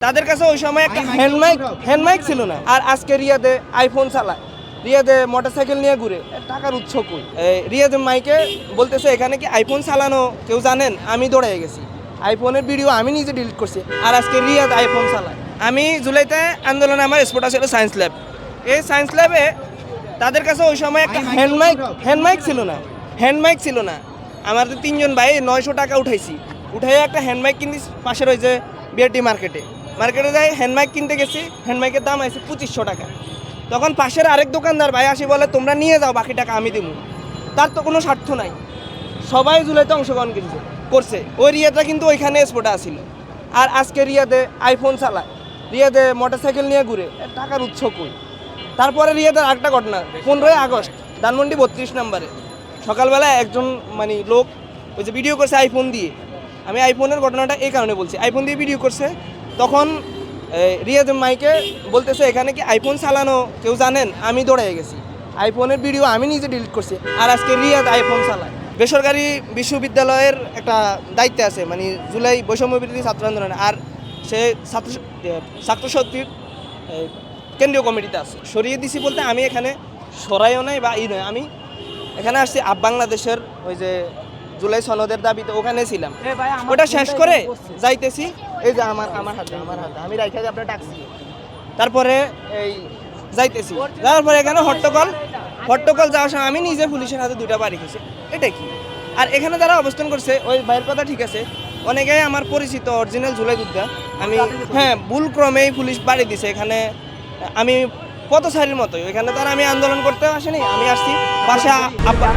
তাদের কাছে ওই সময় একটা হ্যান্ড মাইক হ্যান্ড মাইক ছিল। না। আর আজকে রিয়াদে আইফোন চালায়। রিয়াদে মোটরসাইকেল নিয়ে ঘুরে। টাকার উৎস কই? রিয়াদে মাইকে বলতেছে এখানে কি আইফোন চালানো? কেউ জানেন? আমি দৌড়ে গেছি। আইফোনের ভিডিও আমি নিজে ডিলিট করছি। আর আজকে রিয়াদ আইফোন চালায়। আমি জুলাইতে আন্দোলনে আমার স্পোর্ট ছিল সায়েন্স ল্যাব এই সায়েন্স ল্যাবে তাদের কাছে ওই সময় একটা হ্যান্ড মাইক হ্যান্ড মাইক ছিল। না। হ্যান্ড মাইক ছিল না। আমাদের তিনজন ভাই নয়শো টাকা উঠাইছি। উঠাই একটা হ্যান্ড মাইক কিনছি পাশে রয়েছে বিআরটি মার্কেটে মার্কেটে যাই হ্যান্ড মাইক কিনতে গেছি হ্যান্ড মাইকের দাম আছে পঁচিশশো টাকা। তখন পাশের আরেক দোকানদার ভাই আসি বলে, তোমরা নিয়ে যাও, বাকি টাকা আমি দেবো। তার তো কোনো স্বার্থ নাই। সবাই জুলাইতে অংশগ্রহণ করছে করছে। ওই রিয়াদটা কিন্তু ওইখানে স্পোর্টে আসিল আর আজকে রিয়াদে আইফোন চালায়, রিয়াদে মোটরসাইকেল নিয়ে ঘুরে। টাকার উৎস কই? তারপরে রিয়াদের আরেকটা ঘটনা, পনেরোই আগস্ট, ধানমন্ডি বত্রিশ নম্বরে। সকালবেলা একজন মানে লোক ওই যে ভিডিও করছে আইফোন দিয়ে। আমি আইফোনের ঘটনাটা এই কারণে বলছি। আইফোন দিয়ে ভিডিও করছে তখন রিয়াজ মাইকে বলতেছে, এখানে কি আইফোন চালানো কেউ জানেন? আমি দৌড়ে গেছি। আইফোনের ভিডিও আমি নিজে ডিলিট করছি আর আজকে রিয়াদ আইফোন চালায়। বেসরকারি বিশ্ববিদ্যালয়ের একটা দায়িত্বে আছে মানে জুলাই বৈষম্য বিরোধী ছাত্র আন্দোলনে। আর সে ছাত্র ছাত্র শক্তির কেন্দ্রীয় কমিটিতে আছে। সরিয়ে দিছি বলতে আমি এখানে সরাইও নাই বা ই নয়। আমি এখানে আসছি আপ বাংলাদেশের ওই যে জুলাই সনদের দাবিতে ওখানে ছিলাম। ওটা শেষ করে যাইতেছি। এই যে আমার আমার হাতে আমার হাতে। আমি রাইখা আপনার টাকছি তারপরে এই যাইতেছি। যাওয়ার পরে এখানে হট্টকল হট্টকল যাওয়ার সময় আমি নিজে পুলিশের হাতে দুটা বাড়ি খেয়েছি এটা কি? আর এখানে যারা অবস্থান করছে ওই ভাইয়ের কথা ঠিক আছে অনেকেই আমার পরিচিত অরিজিনাল জুলাই যোদ্ধা আমি হ্যাঁ ভুল ক্রমেই পুলিশ বাড়ি দিছে। এখানে আমি পথচারীর মতোই। এখানে তারা আমি আন্দোলন করতে আসেনি। আমি আসছি বাসা আব্বা